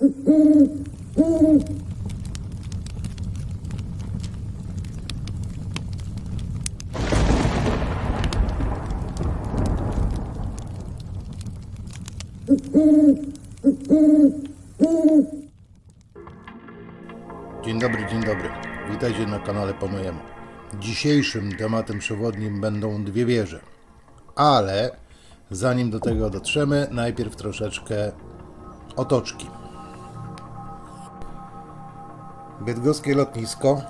Dzień dobry, dzień dobry. Witajcie na kanale Po Mojemu. Dzisiejszym tematem przewodnim będą dwie wieże. Ale zanim do tego dotrzemy, najpierw troszeczkę otoczki. Bydgoskie lotnisko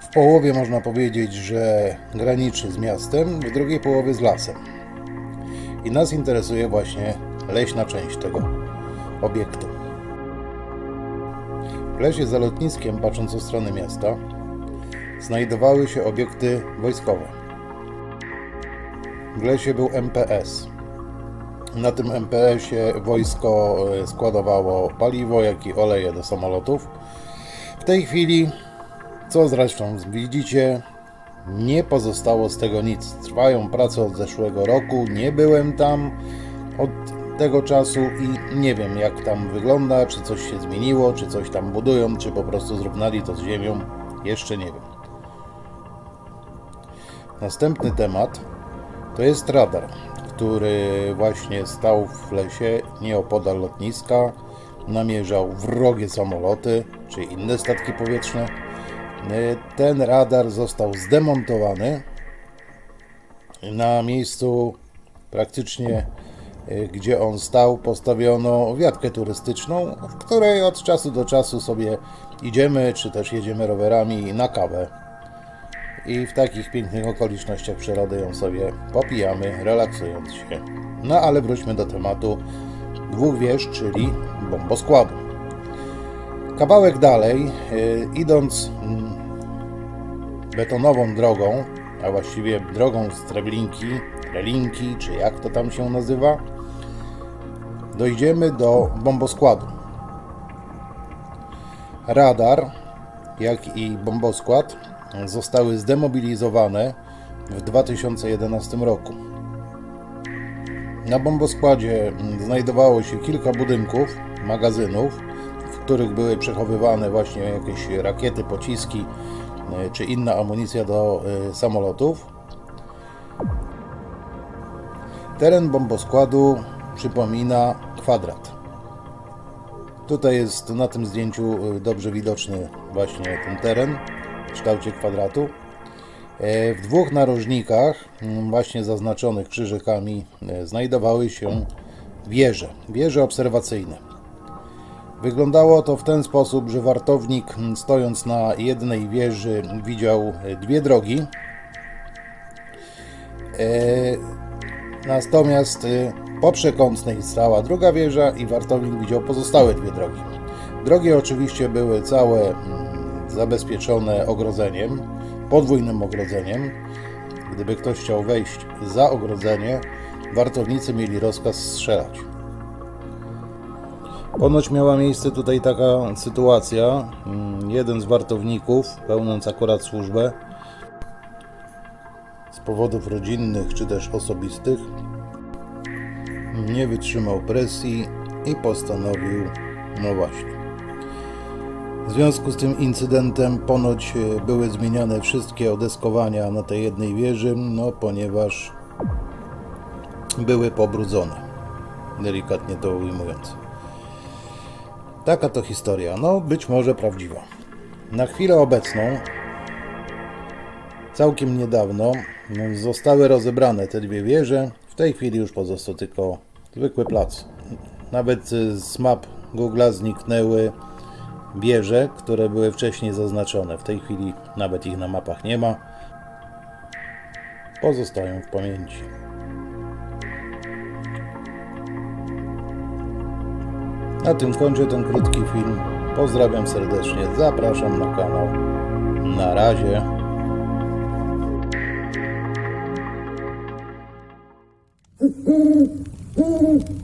w połowie można powiedzieć, że graniczy z miastem, w drugiej połowie z lasem. I nas interesuje właśnie leśna część tego obiektu. W lesie za lotniskiem, patrząc od strony miasta, znajdowały się obiekty wojskowe. W lesie był MPS. Na tym MPS-ie wojsko e, składowało paliwo, jak i oleje do samolotów. W tej chwili, co zresztą widzicie, nie pozostało z tego nic. Trwają prace od zeszłego roku. Nie byłem tam od tego czasu i nie wiem, jak tam wygląda, czy coś się zmieniło, czy coś tam budują, czy po prostu zrównali to z ziemią. Jeszcze nie wiem. Następny temat to jest radar, który właśnie stał w lesie nieopodal lotniska, namierzał wrogie samoloty czy inne statki powietrzne. Ten radar został zdemontowany. Na miejscu praktycznie y, gdzie on stał, postawiono wiatkę turystyczną, w której od czasu do czasu sobie idziemy, czy też jedziemy rowerami na kawę. I w takich pięknych okolicznościach przyrody ją sobie popijamy, relaksując się. No ale wróćmy do tematu dwóch wież, czyli bomboskładu. Kawałek dalej, y, idąc mm, betonową drogą, a właściwie drogą z Treblinki, Trelinki, czy jak to tam się nazywa, dojdziemy do bomboskładu. Radar, jak i bomboskład zostały zdemobilizowane w 2011 roku. Na bomboskładzie znajdowało się kilka budynków, magazynów, w których były przechowywane właśnie jakieś rakiety, pociski e, czy inna amunicja do e, samolotów. Teren bomboskładu przypomina kwadrat. Tutaj jest na tym zdjęciu y, dobrze widoczny właśnie ten teren w kształcie kwadratu. E, W dwóch narożnikach, mm, właśnie zaznaczonych krzyżykami, e, znajdowały się wieże, wieże obserwacyjne. Wyglądało to w ten sposób, że wartownik mm, stojąc na jednej wieży widział e, dwie drogi. Natomiast po przekątnej stała druga wieża i wartownik widział pozostałe dwie drogi. Drogi oczywiście były całe mm, zabezpieczone ogrodzeniem, podwójnym ogrodzeniem. Gdyby ktoś chciał wejść za ogrodzenie, wartownicy mieli rozkaz strzelać. Ponoć miała miejsce tutaj taka sytuacja. mm, Jeden z wartowników, pełniąc akurat służbę, z powodów rodzinnych czy też osobistych nie wytrzymał presji i postanowił, no właśnie. W związku z tym incydentem ponoć e, były zmieniane wszystkie odeskowania na tej jednej wieży, no ponieważ były pobrudzone, delikatnie to ujmując. Taka to historia, no być może prawdziwa. Na chwilę obecną Całkiem niedawno no, zostały rozebrane te dwie wieże. W tej chwili już pozostał tylko zwykły plac. Nawet z map Google'a zniknęły wieże, które były wcześniej zaznaczone. W tej chwili nawet ich na mapach nie ma. Pozostają w pamięci. Na tym kończę ten krótki film. Pozdrawiam serdecznie, zapraszam na kanał. Na razie. Mm-hmm.